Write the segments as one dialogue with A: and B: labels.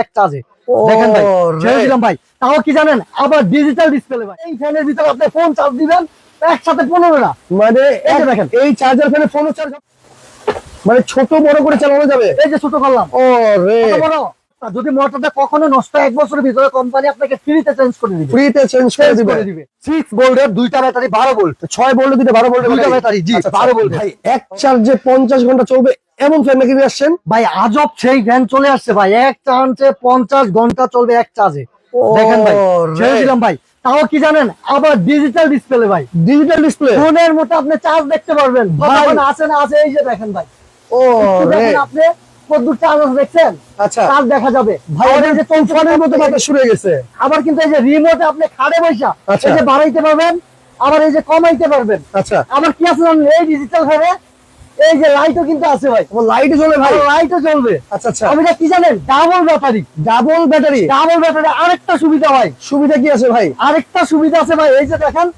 A: এক চার্জে দেখেন ভাই ছেড়ে দিলাম ভাই। তাও কি জানেন? আবার ডিজিটাল ডিসপ্লে ভাই। এই ফ্যানের ভিতরে আপনি ফোন চার্জ দিবেন একসাথে পনেরোটা
B: মানে
A: এই দেখেন।
B: এই চার্জার ফ্যানে ফোন চার্জ মানে ছোট বড় করে চালানো যাবে?
A: এই যে ছোট করলাম।
B: ও রে
A: যদি মোটরটা কখনো নষ্ট এক বছরের ভিতরে কোম্পানি আপনাকে ফ্রিতে চেঞ্জ করে দিবে।
B: ফ্রিতে চেঞ্জ করে দিবে।
A: দিবে। সিক্স ভোল্টের দুইটা ব্যাটারি বারো ভোল্ট
B: ছয় বললে দুটো বারো বললে
A: দুইটা ব্যাটারি, জি, বারো ভোল্ট।
B: ভাই এক চার্জে পঞ্চাশ ঘণ্টা চলবে এমন নাকি আসছেন?
A: ভাই আজব সেই ফ্যান চলে আসছে ভাই। এক চার্জে পঞ্চাশ ঘণ্টা চলবে এক চার্জে দেখেন ভাই ছেড়ে
B: রে।
A: দিলাম ভাই। তাও কি জানেন? আবার ডিজিটাল ডিসপ্লে ভাই।
B: ডিজিটাল ডিসপ্লে
A: ফোনের মতো আপনি চার্জ দেখতে পারবেন। আছে না আছে এই যে দেখেন ভাই।
B: ও
A: আপনি কদ্দুর চার্জ আছে দেখছেন?
B: আচ্ছা।
A: চার্জ দেখা যাবে।
B: ভাই এটা
A: যে
B: মতো শুরু হয়ে গেছে।
A: আবার কিন্তু এই যে রিমোটে আপনি খাড়ে বৈশা
B: আচ্ছা।
A: এই যে বাড়াইতে পারবেন আবার এই যে কমাইতে পারবেন।
B: আচ্ছা।
A: আবার কি আছে জানেন? এই ডিজিটাল ফ্যানে এই যে লাইটও কিন্তু আছে ভাই।
B: লাইট জ্বলে ভাই।
A: লাইটও চলবে
B: আচ্ছা আচ্ছা।
A: আমি কি জানেন? Double battery
B: double battery
A: double battery আরেকটা সুবিধা ভাই।
B: সুবিধা কি আছে ভাই?
A: আরেকটা সুবিধা আছে ভাই এই যে দেখেন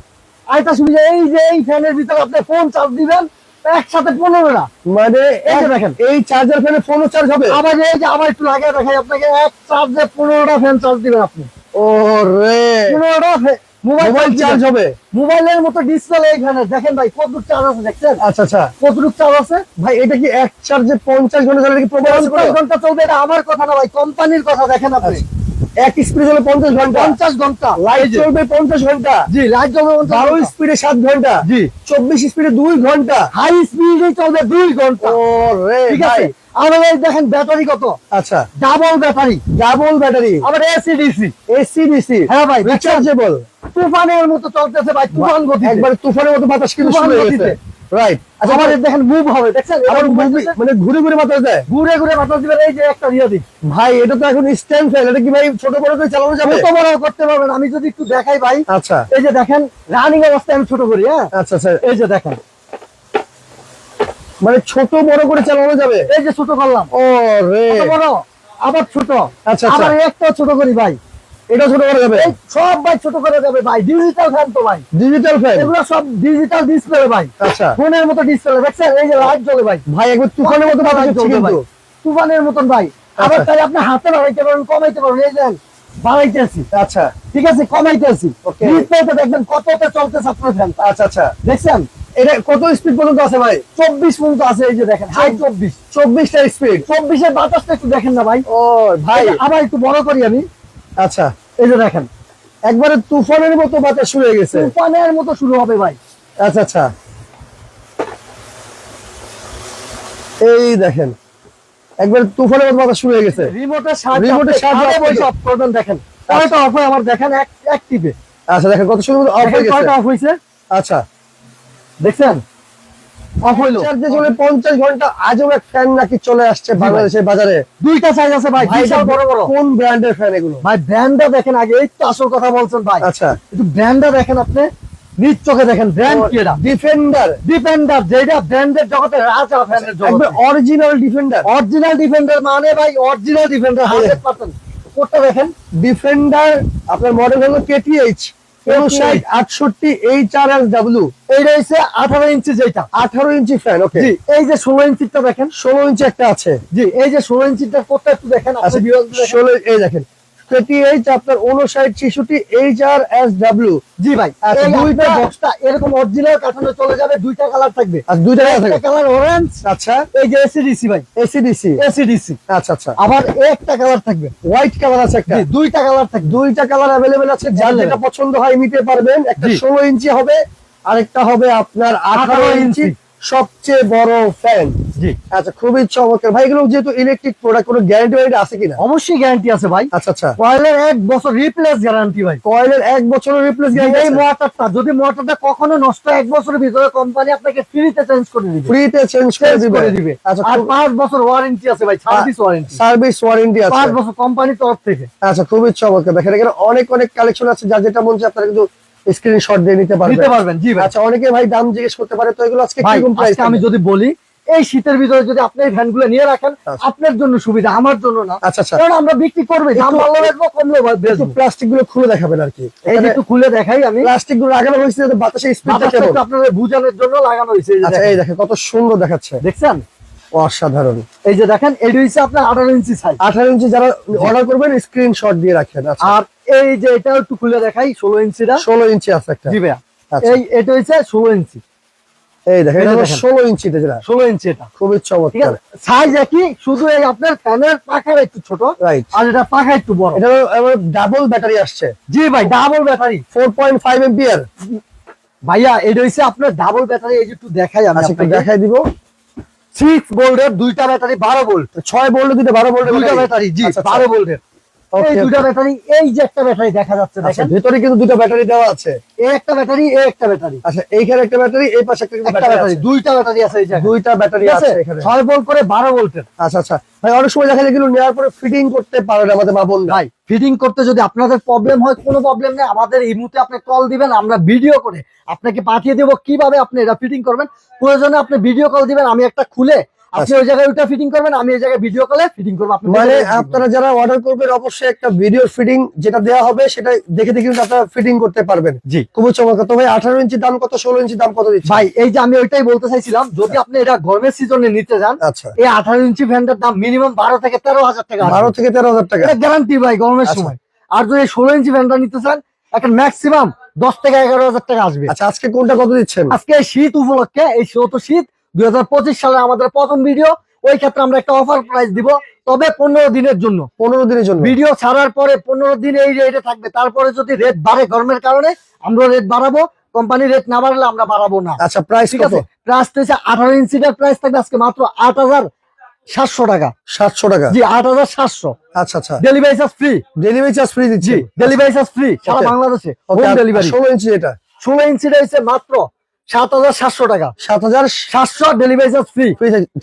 A: আরেকটা সুবিধা এই যে এই ফ্যানের ভিতরে আপনি ফোন চার্জ দিবেন একসাথে পনেরোটা
B: মানে
A: এই দেখেন।
B: এই চার্জার ফ্যানে ফোনও চার্জ হবে?
A: আবার এই যে আবার একটু লাগিয়ে দেখাই আপনাকে এক চার্জে পনেরোটা ফ্যান চার্জ দিবেন আপনি।
B: ও রে
A: পনেরোটা মোবাইল
B: চার্জ হবে।
A: মোবাইলের মতো ডিসপ্লে এই দেখেন ভাই কতটুক চার্জ আছে দেখছেন?
B: আচ্ছা আচ্ছা।
A: কতটুক চার্জ আছে?
B: ভাই এটা কি এক চার্জে পঞ্চাশ ঘণ্টা চালালে কি
A: পঞ্চাশ ঘণ্টা চলবে এটা আমার কথা না ভাই কোম্পানির কথা দেখেন আপনি।
B: এক স্পিড চলে পঞ্চাশ ঘণ্টা।
A: পঞ্চাশ ঘণ্টা।
B: লাইট চলবে পঞ্চাশ ঘণ্টা।
A: জি লাইট চলবে
B: বারো স্পিডে সাত ঘণ্টা।
A: জি।
B: চব্বিশ স্পিডে দুই ঘণ্টা।
A: হাই স্পিডে চলবে দুই
B: ঘণ্টা।
A: ঠিক আছে? দেখেন ব্যাটারি কত?
B: আচ্ছা।
A: ডাবল ব্যাটারি
B: ডাবল ব্যাটারি
A: আবার এসি ডিসি
B: এসি ডিসি
A: হ্যাঁ ভাই?
B: রিচার্জেবল
A: তুফানের মতো চলতেছে ভাই তুফান গতিতে।
B: একবার তুফানের মতো বাতাস কিন্তু শুরু হয়ে গেছে। রাইট আচ্ছা
A: আবার দেখেন মুভ হবে দেখছেন?
B: আবার। মানে ঘুরে ঘুরে বাতাস দেয়।
A: ঘুরে ঘুরে বাতাস দিবেন এই যে একটা রিয়া দিক
B: ভাই এটা তো এখন স্ট্যান্ড ফ্যান এটা কি ভাই ছোট বড় করে চালানো যাবে?
A: কত বড় করতে পারবেন আমি যদি একটু দেখাই ভাই।
B: আচ্ছা।
A: এই যে দেখেন রানিং অবস্থায় আমি ছোট করি হ্যাঁ?
B: আচ্ছা আচ্ছা।
A: এই যে দেখেন।
B: মানে ছোট বড় করে চালানো যাবে?
A: এই যে ছোট করলাম।
B: ও রে।
A: কত বড় আবার ছোট।
B: আচ্ছা, আচ্ছা।
A: আবার একটা ছোট করি ভাই।
B: এটা ছোট করা যাবে?
A: সব ভাই ছোট করে যাবে ভাই। ডিজিটাল ফ্যান তো ভাই।
B: ডিজিটাল ফ্যান
A: এগুলো সব ডিজিটাল ডিসপ্লে ভাই।
B: আচ্ছা।
A: ফোনের মতো ডিসপ্লে দেখছেন? এই যে লাইট জ্বলে ভাই।
B: ভাই একবার তুফানের মতো
A: লাইট জ্বলবে ভাই। তুফানের মতন ভাই। আবার
B: আচ্ছা।
A: তাই আপনি হাতে বাড়াইতে পারবেন কমাইতে পারবেন। এই দেন বাড়াইতেছি
B: আচ্ছা।
A: ঠিক আছে? কমাইতেছি. ডিসপ্লেতে দেখবেন কততে চলতেছে আপনার ফ্যান
B: আচ্ছা আচ্ছা।
A: দেখছেন?
B: এটা কত স্পিড পর্যন্ত আছে ভাই?
A: চব্বিশ পর্যন্ত আছে এই যে দেখেন। হাই চব্বিশ।
B: চব্বিশটা স্পিড
A: চব্বিশের বাতাসটা একটু দেখেন না ভাই।
B: ও ভাই।
A: আবার একটু বড় করি আমি।
B: আচ্ছা
A: এই যে দেখেন
B: একবারে তুফানের মতো বাতাস শুরু হয়ে গেছে।
A: তুফানের মতো শুরু হবে ভাই।
B: আচ্ছা আচ্ছা। এই দেখেন একবার তুফানের মতো বাতাস শুরু হয়ে গেছে।
A: রিমোটের সাহায্যে
B: রিমোটের সাহায্যে আপনি-
A: বসে অফ করবেন দেখেন। কয়টা অফ হয় আমার দেখেন এক এক টিপে।
B: আচ্ছা দেখেন কত সুন্দর অফ হয়ে গেছে।
A: অফ হয়েছে?
B: আচ্ছা।
A: দেখছেন অফ হইল
B: চার্জে চলে পঞ্চাশ ঘণ্টা আজও এক ফ্যান নাকি চলে আসছে বাংলাদেশের বাজারে।
A: দুইটা সাইজ আছে ভাই
B: ভাই
A: বড় বড়।
B: কোন ব্র্যান্ডের ফ্যান এগুলো?
A: ভাই ব্র্যান্ডটা দেখেন আগে এই তো আসল কথা বলছেন ভাই।
B: আচ্ছা।
A: একটু ব্র্যান্ডটা দেখেন আপনি নিজ চোখে দেখেন ব্র্যান্ড কি
B: ডিফেন্ডার
A: ডিফেন্ডার যেটা ব্র্যান্ডের জগতে রাজা ফ্যানের জগতে।
B: অরিজিনাল ডিফেন্ডার
A: অরিজিনাল ডিফেন্ডার মানে ভাই অরিজিনাল ডিফেন্ডার হান্ড্রেড পার্সেন্ট কোডটা দেখেন।
B: ডিফেন্ডার আপনার মডেল হলো কেটিএইচ আটষট্টি এইচ আর এস ডাব্লিউ
A: এইটা হচ্ছে আঠারো ইঞ্চি যেটা।
B: আঠারো ইঞ্চি ফ্যান ওকে
A: এই যে ষোলো ইঞ্চিটা দেখেন।
B: ষোলো ইঞ্চি একটা আছে।
A: জি এই যে ষোলো ইঞ্চিটা কোথায় একটু দেখেন
B: আচ্ছা।
A: দেখেন।
B: ষোলো এই দেখেন। আপনার ডাব্লিউ
A: জি ভাই
B: দুইটা-
A: দুইটা বক্সটা এরকম অরিজিনাল কাঠামো চলে যাবে দুইটা কালার থাকবে।
B: আর দুইটা
A: একটা
B: থাকে
A: কালার অরেঞ্জ
B: আচ্ছা।
A: এই যে এসিডিসি ভাই।
B: এসিডিসি
A: এসিডিসি
B: আচ্ছা আচ্ছা।
A: আবার একটা কালার থাকবে।
B: হোয়াইট কালার আছে একটা।
A: দুইটা কালার থাকবে।
B: দুইটা কালার আছে যার যেটা পছন্দ হয় নিতে পারবেন। একটা
A: জি।
B: ষোলো ইঞ্চি হবে আরেকটা হবে আপনার আঠারো
A: 18
B: ইঞ্চি।
A: ইঞ্চি।
B: সবচেয়ে বড় ফ্যান
A: জি।
B: আচ্ছা খুবই চমৎকার। ভাই এগুলো যেহেতু ইলেকট্রিক প্রোডাক্ট কোনো গ্যারান্টি ওয়ারেন্টি আছে কিনা?
A: অবশ্যই গ্যারান্টি আছে ভাই।
B: আচ্ছা আচ্ছা।
A: কয়েলের এক বছর রিপ্লেস গ্যারান্টি ভাই।
B: কয়েলের এক বছরের রিপ্লেস
A: এই
B: গ্যারান্টি
A: মোটরটা যদি মোটরটা কখনো নষ্ট এক বছরের ভিতরে কোম্পানি আপনাকে ফ্রিতে চেঞ্জ করে দিবে।
B: ফ্রিতে চেঞ্জ করে দিবে। আচ্ছা
A: আর পাঁচ বছর ওয়ারেন্টি আছে ভাই সার্ভিস ওয়ারেন্টি
B: সার্ভিস ওয়ারেন্টি আছে।
A: পাঁচ বছর কোম্পানির তরফ থেকে।
B: আচ্ছা খুবই চমৎকার। দেখেন এখানে অনেক অনেক কালেকশন আছে যার যেটা মন চায় আপনারা কিন্তু স্ক্রিনশট দিয়ে নিতে পারবেন।
A: দিতে পারবেন জি ভাই।
B: আচ্ছা অনেকে ভাই দাম জিজ্ঞেস করতে পারে তো এগুলো আজকে কীরকম প্রাইস
A: আমি যদি বলি এই শীতের ভিতরে যদি আপনি এই ফ্যানগুলো নিয়ে রাখেন
B: আচ্ছা।
A: আপনার জন্য সুবিধা আমার জন্য না।
B: আচ্ছা আচ্ছা।
A: কারণ আমরা বিক্রি করবে দাম ভালো রাখব বেচবো
B: প্লাস্টিকগুলো খুলে দেখাবেন আর কি।
A: এই একটু খুলে দেখাই আমি।
B: প্লাস্টিকগুলো লাগানো হয়েছে যাতে বাতাসে কেমন?
A: আপনাদের বুঝানোর জন্য লাগানো হয়েছে এই যে
B: আচ্ছা
A: দেখেন।
B: এই দেখেন। কত সুন্দর দেখাচ্ছে।
A: দেখছেন?
B: অসাধারণ।
A: এই যে দেখেন এটা হচ্ছে আপনার আঠারো ইঞ্চি সাইজ
B: আঠারো ইঞ্চি যারা অর্ডার করবেন স্ক্রিনশট দিয়ে রাখেন
A: আর এই যে এটা একটু খুলে দেখাই ষোলো ইঞ্চিটা।
B: ষোলো ইঞ্চি আছে একটা। আচ্ছা।
A: এই এটা হচ্ছে ষোলো ইঞ্চি।
B: এই দেখেন এটা
A: ইঞ্চি এটা
B: খুবই চমৎকার।
A: সাইজ একই শুধু এই আপনার ফ্যানের পাখার একটু ছোট
B: রাইট
A: আর এটা পাখা একটু বড়।
B: এটা ডাবল ব্যাটারি আসছে।
A: জি ভাই double battery
B: four point five ampere
A: ভাইয়া এটা আপনার ডাবল ব্যাটারি এই যে একটু দেখাই আমি
B: আচ্ছা
A: আপনাকে।
B: দেখাই দিব।
A: সিক্স ভোল্টের দুইটা ব্যাটারি বারো ভোল্ট
B: ছয় বললে দুটো বারো বললে
A: দুইটা ব্যাটারি জি
B: আচ্ছা, আচ্ছা।
A: বারো ভোল্টের এই দুইটা ব্যাটারি এই যে একটা ব্যাটারি দেখা যাচ্ছে
B: আচ্ছা
A: দেখেন।
B: ভেতরে কিন্তু দুটো ব্যাটারি দেওয়া আছে।
A: এই একটা ব্যাটারি এই একটা ব্যাটারি।
B: আচ্ছা এইখানে একটা ব্যাটারি এই পাশে একটা ব্যাটারি
A: দুইটা ব্যাটারি আছে এই
B: দুইটা ব্যাটারি
A: আছে?
B: এখানে।
A: ছয় ভোল্ট করে বারো ভোল্টের।
B: আচ্ছা আচ্ছা। ভাই অনেক সময় দেখা যায় এগুলো নেওয়ার পরে ফিটিং করতে পারে না আমাদের মা
A: ভাই ফিটিং করতে যদি আপনাদের প্রবলেম হয় কোনো প্রবলেম নেই। আমাদের এই মুহূর্তে আপনি কল দিবেন আমরা ভিডিও করে আপনাকে পাঠিয়ে দেবো কীভাবে আপনি এটা ফিটিং করবেন। প্রয়োজনে আপনি ভিডিও কল দিবেন আমি একটা খুলে আপনি ওই জায়গায় ওইটা ফিটিং করবেন আমি এই জায়গায় ভিডিও কলে ফিটিং করব
B: মানে আপনারা যারা অর্ডার করবেন অবশ্যই একটা ভিডিও ফিটিং যেটা দেওয়া হবে সেটা দেখে দেখে কিন্তু আপনারা ফিটিং করতে পারবেন।
A: জি।
B: খুবই চমৎকার। তো ভাই আঠারো ইঞ্চি দাম কত ষোলো ইঞ্চি দাম কত
A: ভাই এই যে আমি ওইটাই বলতে চাইছিলাম যদি আপনি এটা গরমের সিজনে নিতে যান
B: আচ্ছা।
A: এই আঠারো ইঞ্চি ফ্যানটার দাম মিনিমাম বারো থেকে তেরো হাজার টাকা আসবে।
B: বারো থেকে তেরো হাজার টাকা।
A: এটা গ্যারান্টি ভাই গরমের
B: আচ্ছা।
A: সময়। আর যদি ষোলো ইঞ্চি ফ্যানটা নিতে চান একটা ম্যাক্সিমাম দশ থেকে এগারো হাজার টাকা আসবে।
B: আচ্ছা আজকে কোনটা কত দিচ্ছেন?
A: আজকে শীত উপলক্ষে এই শীত দুই হাজার পঁচিশ সালে আমাদের প্রথম ভিডিও ওই ক্ষেত্রে আমরা একটা অফার প্রাইস দিব তবে পনেরো দিনের জন্য।
B: পনেরো দিনের জন্য।
A: ভিডিও ছাড়ার পরে পনেরো দিন এই রেটে থাকবে তারপরে যদি রেট বাড়ে গরমের কারণে আমরা রেট বাড়াবো কোম্পানি রেট না বাড়লে আমরা বাড়াবো না।
B: আচ্ছা প্রাইস
A: ঠিক আছে? প্রাইস হচ্ছে আঠারো ইঞ্চিটার প্রাইস থাকবে আজকে মাত্র আট হাজার সাতশো টাকা।
B: সাতশো টাকা।
A: জি আট হাজার সাতশো।
B: আচ্ছা আচ্ছা।
A: Delivery charge free
B: delivery charge free দিচ্ছি।
A: ডেলিভারি চার্জ ফ্রি সারা বাংলাদেশে। হোম ডেলিভারি
B: ষোলো ইঞ্চি এটা?
A: ষোলো ইঞ্চিটা হচ্ছে মাত্র সাত হাজার সাতশো টাকা।
B: সাত হাজার
A: সাতশো ডেলিভারি চার্জ ফ্রি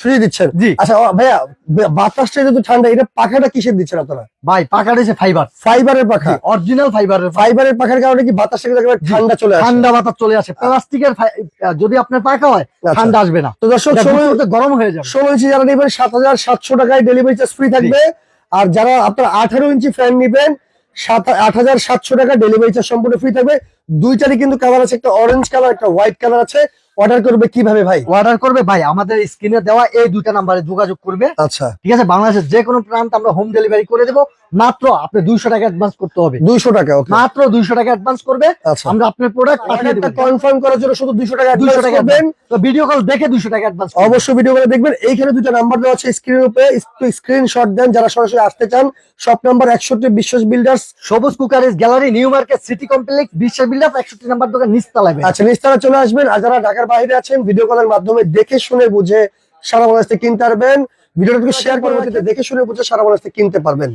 B: ফ্রি দিচ্ছেন?
A: জি।
B: আচ্ছা ভাইয়া বাতাসটা যেহেতু ঠান্ডা এটা পাখাটা কিসের দিচ্ছেন আপনারা?
A: ভাই রয়েছে ফাইবার
B: ফাইবারের পাখা?
A: অরিজিনাল ফাইবারের
B: ফাইবারের পাখার কারণে কি বাতাসটা ঠান্ডা চলে আসে?
A: ঠান্ডা বাতাস চলে আসে। প্লাস্টিকের যদি আপনার পাখা হয়
B: আচ্ছা।
A: ঠান্ডা আসবে না।
B: তো দর্শক
A: গুঁড়ো গরম হয়ে যাবে।
B: ষোলো ইঞ্চি যারা নেবেন সাত হাজার সাতশো টাকায় ডেলিভারি চার্জ ফ্রি থাকবে। আর যারা আপনার আঠারো ইঞ্চি ফ্যান নেবেন সাত আট হাজার সাতশো টাকা ডেলিভারি চার্জ সম্পূর্ণ ফ্রি থাকবে। দুইটারই কিন্তু কালার আছে একটা অরেঞ্জ কালার একটা হোয়াইট কালার আছে। অর্ডার করবে কীভাবে ভাই?
A: অর্ডার করবে ভাই আমাদের স্ক্রিনে দেওয়া এই দুইটা নাম্বারে যোগাযোগ করবে।
B: আচ্ছা।
A: ঠিক আছে বাংলাদেশের যে কোনো প্রান্ত আমরা হোম ডেলিভারি করে দেবো। মাত্র আপনি দুইশো টাকা অ্যাডভান্স করতে হবে।
B: দুইশো টাকা
A: মাত্র দুইশো টাকা অ্যাডভান্স করবে।
B: আচ্ছা।
A: আমরা আপনার প্রোডাক্ট
B: কনফার্ম করার জন্য শুধু দুইশো টাকা
A: দুইশো টাকা
B: করবেন।
A: তো ভিডিও কল দেখে দুইশো টাকা অ্যাডভান্স
B: অবশ্যই ভিডিও করে দেখবেন। এইখানে দুটো নাম্বার দেওয়া আছে স্ক্রিনের উপরে। স্ক্রিনশট দেন যারা সরাসরি আসতে চান। শপ নাম্বার একষট্টি বিশ্বাস বিল্ডার্স
A: সবুজ কুকারের gallery new market city complex Biswas builder একষট্টি নাম্বার দোকান নিচতলায়।
B: আচ্ছা নিস্তারা চলে আসবেন। আর যারা ঢাকার বাইরে আছেন ভিডিও কলের মাধ্যমে দেখে শুনে বুঝে সারা বাংলাদেশ কিনতে পারবেন। ভিডিওটাকে শেয়ার করে দেখে শুনে বুঝে সারা বাংলাদেশ কিনতে পারবেন।